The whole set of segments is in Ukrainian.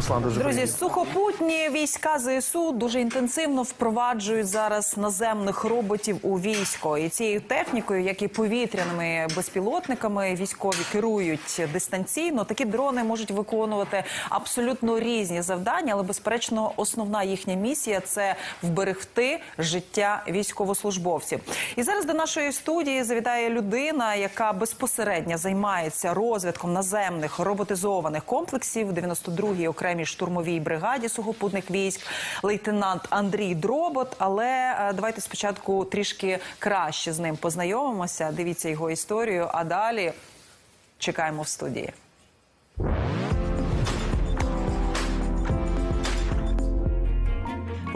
Руслан, дуже Друзі, приємно. сухопутні війська ЗСУ дуже інтенсивно впроваджують зараз наземних роботів у військо. І цією технікою, як і повітряними безпілотниками, військові керують дистанційно. Такі дрони можуть виконувати абсолютно різні завдання, але безперечно, основна їхня місія це вберегти життя військовослужбовців. І зараз до нашої студії завітає людина, яка безпосередньо займається розвитком наземних роботизованих комплексів в 92-й окремій штурмовій бригаді сухопутних військ, лейтенант Андрій Дробот. Але е, давайте спочатку трішки краще з ним познайомимося. Дивіться його історію, а далі чекаємо в студії.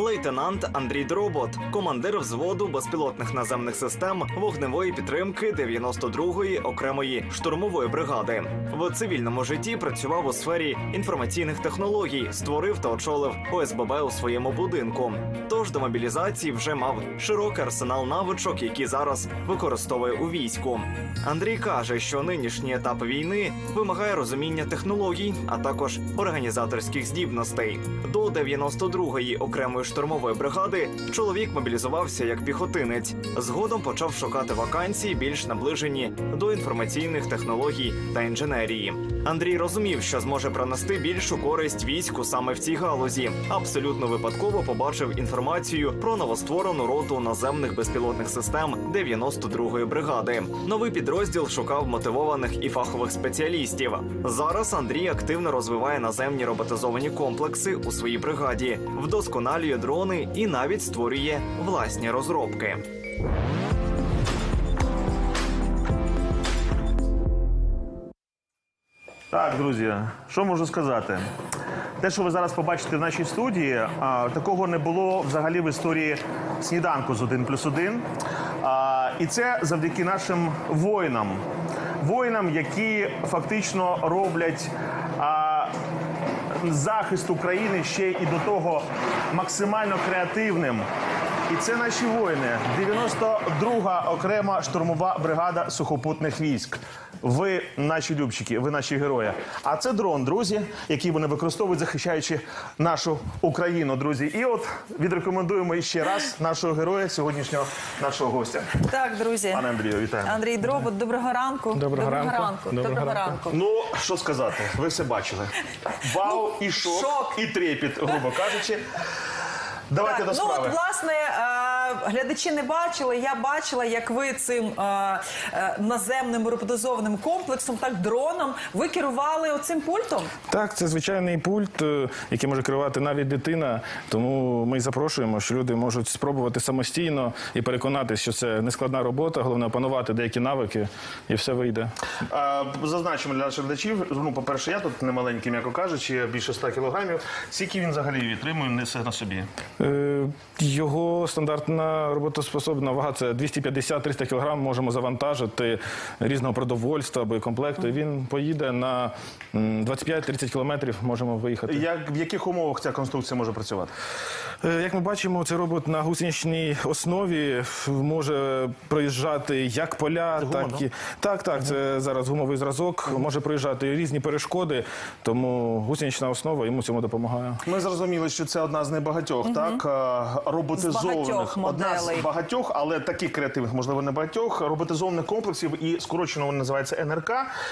Лейтенант Андрій Дробот, командир взводу безпілотних наземних систем вогневої підтримки 92-ї окремої штурмової бригади. В цивільному житті працював у сфері інформаційних технологій, створив та очолив ОСББ у своєму будинку. Тож до мобілізації вже мав широкий арсенал навичок, які зараз використовує у війську. Андрій каже, що нинішній етап війни вимагає розуміння технологій, а також організаторських здібностей. До 92-ї окремої штурмової бригади чоловік мобілізувався як піхотинець. Згодом почав шукати вакансії, більш наближені до інформаційних технологій та інженерії. Андрій розумів, що зможе принести більшу користь війську саме в цій галузі. Абсолютно випадково побачив інформацію про новостворену роту наземних безпілотних систем 92-ї бригади. Новий підрозділ шукав мотивованих і фахових спеціалістів. Зараз Андрій активно розвиває наземні роботизовані комплекси у своїй бригаді, вдосконалює дрони і навіть створює власні розробки. Так, друзі, що можу сказати? Те, що ви зараз побачите в нашій студії, такого не було взагалі в історії сніданку з 1 плюс 1. А, і це завдяки нашим воїнам. Воїнам, які фактично роблять захист України ще і до того максимально креативним. І це наші воїни. 92-га окрема штурмова бригада сухопутних військ. Ви наші любчики, ви наші герої. А це дрон, друзі, який вони використовують, захищаючи нашу Україну, друзі. І от відрекомендуємо ще раз нашого героя, сьогоднішнього нашого гостя. Так, друзі, Пане Андрію, вітаємо. Андрій Дробот, доброго ранку. Доброго ранку. ранку. Доброго Доброго ранку. Ну що сказати, ви все бачили. Вау і шок, Ну, шок. і трепіт, грубо кажучи. Давайте Так, до ну от власне е, глядачі не бачили. Я бачила, як ви цим е, е, наземним роботизованим комплексом, так дроном, ви керували оцим пультом. Так, це звичайний пульт, е, який може керувати навіть дитина. Тому ми й запрошуємо, що люди можуть спробувати самостійно і переконатися, що це нескладна робота, головне опанувати деякі навики, і все вийде. А, Зазначимо для наших глядачів. Ну, по-перше, я тут не маленький, м'яко кажучи, більше 100 кілограмів. Скільки він взагалі вітримує, несе на собі. Е, Його стандартна роботоспособна вага це 250-300 кг. Можемо завантажити різного продовольства, боєкомплекту. І він поїде на 25-30 кілометрів. Можемо виїхати. Як, в яких умовах ця конструкція може працювати? Е, Як ми бачимо, цей робот на гусеничній основі може проїжджати як поля, гума, так і так, так. Це зараз гумовий зразок. Може проїжджати різні перешкоди, тому гусенична основа йому цьому допомагає. Ми зрозуміли, що це одна з небагатьох, так е, роботизованих, Багатьох одна з багатьох, але таких креативних, можливо, не багатьох роботизованих комплексів і скорочено вони називаються НРК,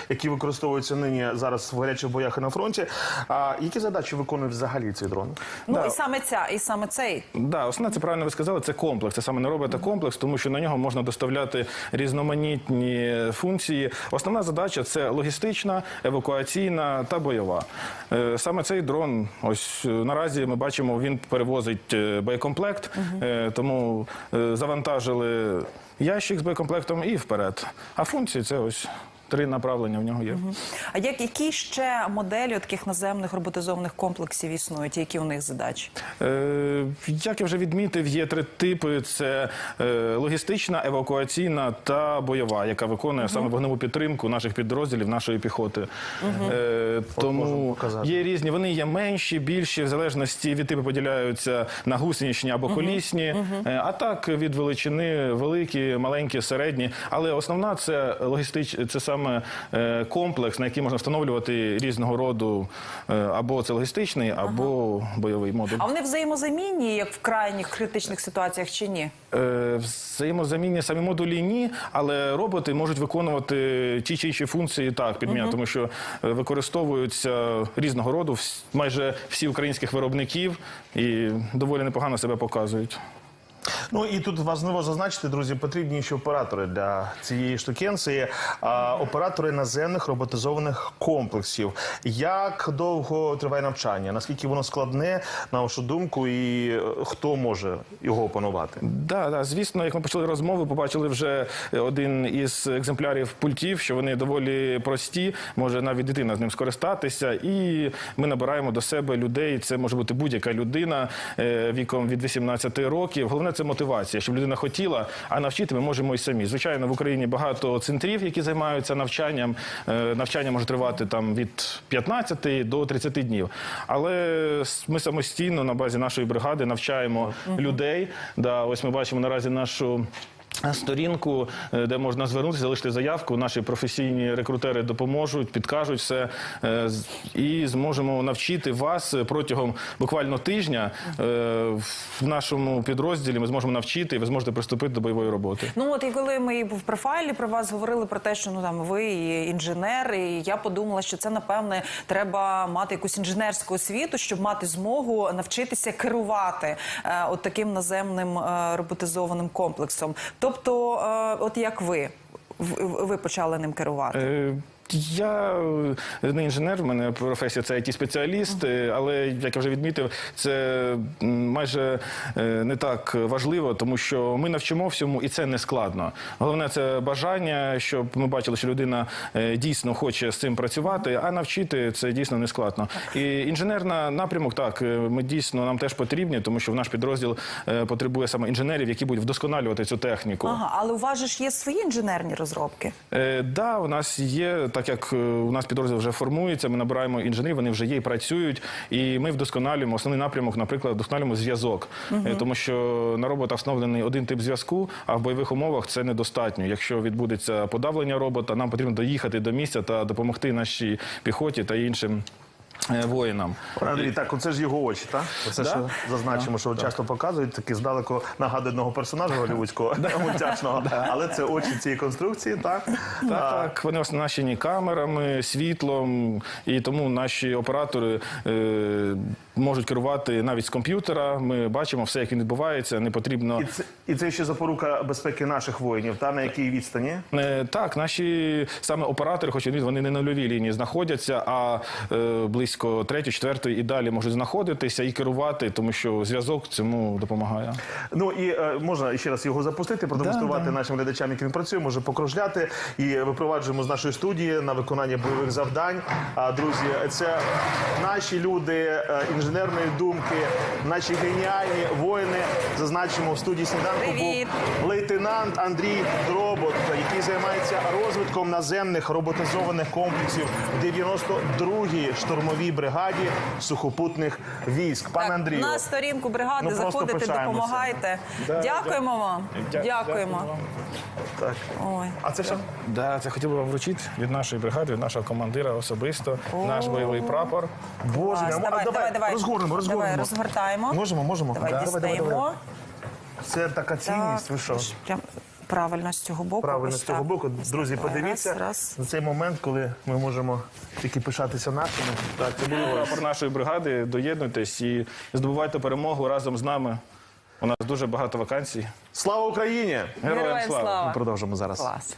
які використовуються нині зараз в гарячих боях і на фронті. А які задачі виконує взагалі цей дрон? Ну Да. і саме ця, і саме цей. Да, основне, це правильно ви сказали, це комплекс. Це саме не робот, а комплекс, тому що на нього можна доставляти різноманітні функції. Основна задача це логістична, евакуаційна та бойова. Е, Саме цей дрон, ось е, наразі ми бачимо, він перевозить е, боєкомплект, тому е, завантажили ящик з боєкомплектом і вперед. А функції це ось три направлення в нього є. А як які ще моделі таких наземних роботизованих комплексів існують? Які у них задачі? Е, Як я вже відмітив, є три типи: це е, логістична, евакуаційна та бойова, яка виконує саме вогневу підтримку наших підрозділів, нашої піхоти. Е, Тому є різні. Вони є менші, більші, в залежності від типу поділяються на гусеничні або колісні. Е, А так від величини великі, маленькі, середні. Але основна це логістич, це саме саме е, комплекс, на який можна встановлювати різного роду е, або це логістичний, або бойовий модуль. А вони взаємозамінні, як в крайніх критичних ситуаціях, чи ні? Е, Взаємозамінні самі модулі ні, але роботи можуть виконувати ті чи інші функції так підміна, тому що використовуються різного роду майже всі українських виробників і доволі непогано себе показують. Ну і тут важливо зазначити, друзі, потрібні ще оператори для цієї штукенції, а, оператори наземних роботизованих комплексів. Як довго триває навчання? Наскільки воно складне, на вашу думку, і е, хто може його опанувати? Да, да, звісно, як ми почали розмову, побачили вже один із екземплярів пультів, що вони доволі прості, може навіть дитина з ним скористатися. І ми набираємо до себе людей. Це може бути будь-яка людина е, віком від 18 років. Головне це мотивація, щоб людина хотіла, а навчити ми можемо і самі. Звичайно, в Україні багато центрів, які займаються навчанням. Е, Навчання може тривати там від 15 до 30 днів. Але ми самостійно на базі нашої бригади навчаємо людей. Да, ось ми бачимо наразі нашу. Сторінку, е, де можна звернутися, залишити заявку. Наші професійні рекрутери допоможуть, підкажуть все е, і зможемо навчити вас протягом буквально тижня е, в нашому підрозділі. Ми зможемо навчити, і ви зможете приступити до бойової роботи. Ну от і коли ми в профайлі про вас говорили про те, що ну там ви інженер, і я подумала, що це напевне треба мати якусь інженерську освіту, щоб мати змогу навчитися керувати е, от таким наземним роботизованим комплексом. Тобто, е, от як ви, ви почали ним керувати? Е, Я е, не інженер, в мене професія це it спеціаліст але як я вже відмітив, це майже е, не так важливо, тому що ми навчимо всьому, і це не складно. Головне це бажання, щоб ми бачили, що людина е, дійсно хоче з цим працювати, а навчити це дійсно не складно. І інженерна напрямок, так е, ми дійсно нам теж потрібні, тому що в наш підрозділ е, потребує саме інженерів, які будуть вдосконалювати цю техніку. Ага, але у вас же ж є свої інженерні розробки. Е, да, у нас є, так як е, у нас підрозділ вже формується, ми набираємо інженерів, вони вже є і працюють, і ми вдосконалюємо основний напрямок, наприклад, вдосконалюємо зв'язок, угу. тому що на роботах встановлений один тип зв'язку, а в бойових умовах це недостатньо. Якщо відбудеться подавлення робота, нам потрібно доїхати до місця та допомогти нашій піхоті та іншим. Е, Воїнам Андрій, так, оце ж його очі, так? Оце Да. що зазначимо, що часто показують, таки здалеку нагадує одного персонажа голівудського мультяшного, але це очі цієї конструкції, так? Так, вони оснащені камерами, світлом, і тому наші оператори е, можуть керувати навіть з комп'ютера. Ми бачимо все, як він відбувається. Не потрібно І це, ще запорука безпеки наших воїнів, та на якій відстані? Е, Так, наші саме оператори, хоч вони не на нульовій лінії знаходяться, а е, близько третьої, четвертої і далі можуть знаходитися і керувати, тому що зв'язок цьому допомагає. Ну і е, можна ще раз його запустити, продемонструвати Да, да. нашим глядачам, як він працює, може покружляти. І випроваджуємо з нашої студії на виконання бойових завдань. А друзі, це наші люди е, інженерної думки, наші геніальні воїни. Зазначимо в студії сніданку Привіт. був лейтенант Андрій Дробот, який займається розвитком наземних роботизованих комплексів 92-й штурмовій бригаді сухопутних військ. Пане Так, Андрію, на сторінку бригади ну, заходите, допомагайте. Дякуємо вам. Дя- Дякуємо. так. Ой. А це все? Да, це хотів би вам вручити від нашої бригади, від нашого командира особисто, наш бойовий прапор. Боже, Клас. а Давай, давай, давай. розгорнемо, розгорнемо. Давай, розгортаємо. Можемо, можемо. Давай Да, давай, давай, давай. Це така цінність. Ви що? Прям правильно з цього боку. Правильно з цього боку. Друзі, подивіться Раз, раз. на цей момент, коли ми можемо тільки пишатися нашими. Так, це буде прапор нашої бригади. Доєднуйтесь і здобувайте перемогу разом з нами. У нас дуже багато вакансій. Слава Україні! Героям Героям слава! слава. Продовжимо зараз. Клас.